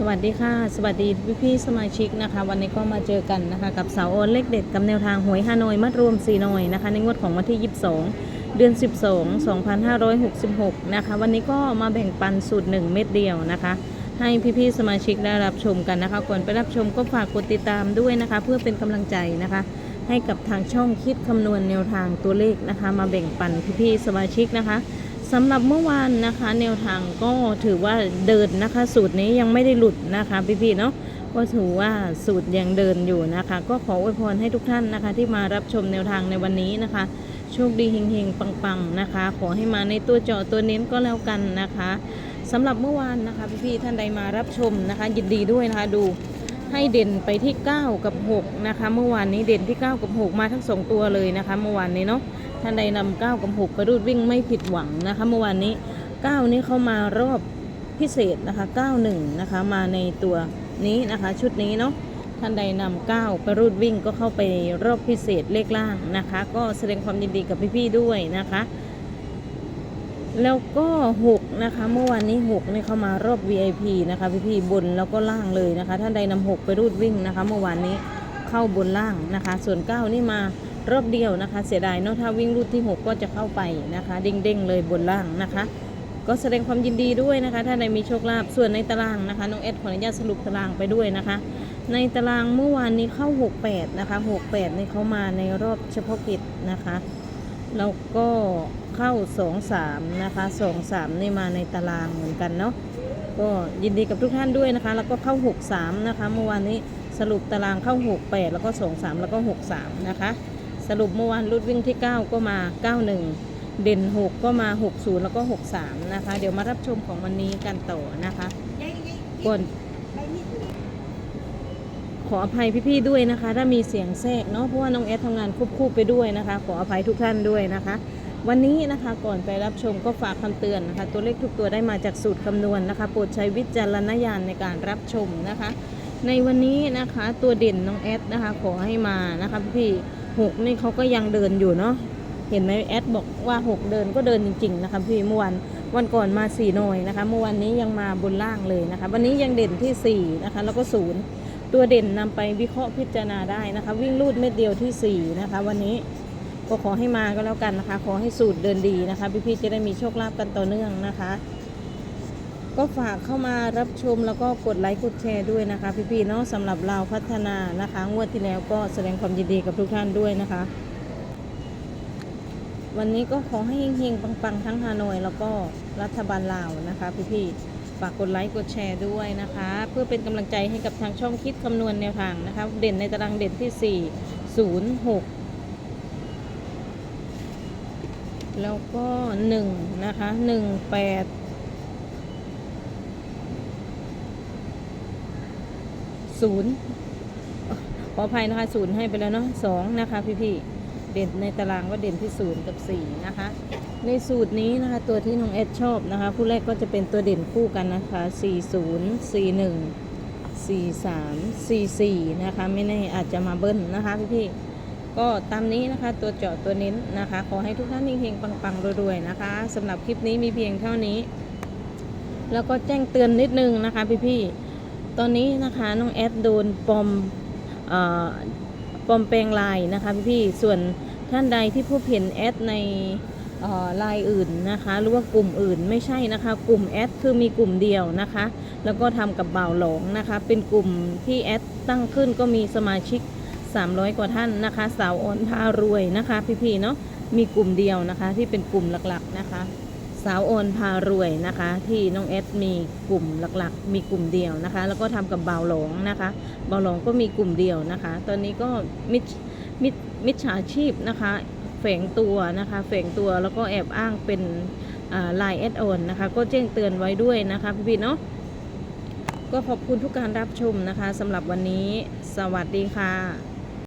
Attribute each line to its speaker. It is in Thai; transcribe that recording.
Speaker 1: สวัสดีค่ะ สวัสดีพี่พี่ๆสมาชิกนะคะ วันนี้ก็มาเจอกันนะคะ กับสาวโอนเลขเด็ดกับแนวทางหวยฮานอยมัดรวม4หน่อยนะคะ ในงวดของวันที่ 22 เดือน 12 2566 นะคะ วันนี้ก็มาแบ่งปันสูตร 1 เม็ดเดียวนะคะ ให้พี่พี่ๆสมาชิกได้รับชมกันนะคะก่อนไปรับชมก็ฝากกดติดตามด้วยนะคะ เพื่อเป็นกำลังใจนะคะ ให้กับทางช่องคิดคำนวณแนวทางตัวเลขนะคะ มาแบ่งปันพี่พี่ๆสมาชิกนะคะ สำหรับเมื่อวานนะคะ แนวทางก็ถือว่าเดินนะคะ สูตรนี้ยังไม่ได้หลุดนะคะพี่ๆเนาะก็ถือว่าสูตรยังเดินอยู่นะคะ ก็ขออวยพรให้ทุกท่านนะคะ ที่มารับชมแนวทางในวันนี้นะคะ โชคดีเฮงๆ ปังๆนะคะ ขอให้มาในตัวเจาะตัวเน้นก็แล้วกันนะคะสำหรับเมื่อวานนะคะพี่ๆท่านใดมารับชมนะคะ ยินดีด้วยนะคะดู ให้เด่นไปที่ 9 กับ 6 นะคะ เมื่อวานนี้เด่นที่ 9 กับ 6 มาทั้ง 2 ตัวเลยนะคะ เมื่อวานนี้เนาะท่านใดนำ9กับ 6 ไปรูดวิ่งไม่ผิดหวังนะคะ เมื่อวานนี้ 9 นี้เข้ามารอบพิเศษนะคะ 91 นะคะ มาในตัวนี้นะคะ ชุดนี้เนาะท่านใดนำ9ไปรูดวิ่งก็เข้าไปรอบพิเศษเลขล่างนะคะ ก็แสดงความยินดีกับพี่ๆด้วยนะคะ แล้วก็6นะคะ เมื่อวานนี้6เนี่ยเข้ามารอบ VIP นะคะพี่ๆบนแล้วก็ล่างเลยนะคะ ท่านใดนำ6ไปรูดวิ่งนะคะ เมื่อวานนี้เข้าบนล่างนะคะ ส่วน9นี่มารอบเดียวนะคะ เสียดายเนาะถ้าวิ่งรูดที่6ก็จะเข้าไปนะคะ เด้งๆเลยบนล่างนะคะ ก็แสดงความยินดีด้วยนะคะ ถ้าใดมีโชคลาภส่วนในตารางนะคะน้องเอดขออนุญาตสรุปตารางไปด้วยนะคะ ในตารางเมื่อวานนี้เข้า 68 นะคะ 68นี่เขามาในรอบเฉพาะกิจนะคะ แล้วก็เข้า2-3นะคะ2-3นี่มาในตารางเหมือนกันเนาะก็ยินดีกับทุกท่านด้วยนะคะ แล้วก็เข้า6-3นะคะเมื่อวานนี้สรุปตารางเข้า68แล้วก็2-3แล้วก็6-3นะคะสรุปเมื่อวานรุดวิ่งที่9ก็มา91เด่น6ก็มา60แล้วก็63นะคะ เดี๋ยวมารับชมของวันนี้กันต่อนะคะก่อน ขออภัยพี่ๆด้วยนะคะ ถ้ามีเสียงแทรกเนาะเพราะว่าน้องแอดทำงานควบคู่ไปด้วยนะคะ ขออภัยทุกท่านด้วยนะคะ วันนี้นะคะก่อนไปรับชมก็ฝากคำเตือนนะคะ ตัวเลขทุกตัวได้มาจากสูตรคำนวณนะคะโปรดใช้วิจารณญาณในการรับชมนะคะ ในวันนี้นะคะตัวเด่นน้องแอดนะคะ ขอให้มานะคะพี่หกนี่เขาก็ยังเดินอยู่เนาะเห็นไหมแอดบอกว่าหกเดินก็เดินจริง ๆ นะคะพี่เมื่อวันวันก่อนมาสี่หน่วยนะคะเมื่อวันนี้ยังมาบนล่างเลยนะคะ วันนี้ยังเด่นที่สี่นะคะแล้วก็ศูนย์ ตัวเด่นนำไปวิเคราะห์พิจารณาได้นะคะ วิ่งลูดเม็ดเดียวที่ 4 นะคะ วันนี้ก็ขอให้มาก็แล้วกันนะคะ ขอให้สูตรเดินดีนะคะ พี่ๆจะได้มีโชคลาภกันต่อเนื่องนะคะ ก็ฝากเข้ามารับชมแล้วก็กดไลค์กดแชร์ด้วยนะคะ พี่ๆเนาะสำหรับเราพัฒนานะคะ งวดที่แล้วก็แสดงความยินดีกับทุกท่านด้วยนะคะ วันนี้ก็ขอให้เฮงๆปังๆ ทั้งฮานอยแล้วก็รัฐบาลลาวนะคะ พี่ๆ ฝากกดไลค์กดแชร์ด้วยนะคะ เพื่อเป็นกำลังใจให้กับทางช่องคิดคำนวณแนวทางนะคะ เด่นในตารางเด่นที่ 4 0 6 แล้วก็ 1 นะคะ 1 8 0ขออภัยนะคะศูนย์ให้ไปแล้วเนาะสองนะคะพี่ๆ เด่นในตารางว่าเด่นที่ศูนย์กับสี่นะคะ ในสูตรนี้นะคะตัวที่น้องเอดชอบนะคะ ผู้แรกก็จะเป็นตัวเด่นคู่กันนะคะ40 41 43 44นะคะ ไม่แน่อาจจะมาเบิ้ลนะคะพี่ๆก็ตามนี้นะคะตัวเจาะตัวเน้นนะคะ ขอให้ทุกท่านเฮงปังๆรวยๆนะคะสำหรับคลิปนี้มีเพียงเท่านี้ แล้วก็แจ้งเตือนนิดนึงนะคะพี่ๆตอนนี้นะคะน้องแอดโดนปอมเอ่อปอมแปลงลน์นะคะพี่ๆส่วน ท่านใดที่พบเห็นแอดในไลน์อื่นนะคะ หรือว่ากลุ่มอื่นไม่ใช่นะคะ กลุ่มแอดคือมีกลุ่มเดียวนะคะ แล้วก็ทำกับบ่าวหลงนะคะ เป็นกลุ่มที่แอดตั้งขึ้นก็มีสมาชิก 300 กว่าท่านนะคะ สาวออนพารวยนะคะ พี่ๆเนาะมีกลุ่มเดียวนะคะ ที่เป็นกลุ่มหลักๆนะคะ สาวโอนพารวยนะคะ ที่น้องเอสมีกลุ่มหลักๆ มีกลุ่มเดียวนะคะ แล้วก็ทำกับบ่าวหลงนะคะบ่าวหลงก็มีกลุ่มเดียวนะคะ ตอนนี้ก็มิ มิจมิจฉาชีพนะคะแฝงตัวนะคะแฝงตัวแล้วก็แอบอ้างเป็นลายแอดออนนะคะก็แจ้งเตือนไว้ด้วยนะคะพี่ๆเนาะก็ขอบคุณทุกการรับชมนะคะสำหรับวันนี้ สวัสดีค่ะ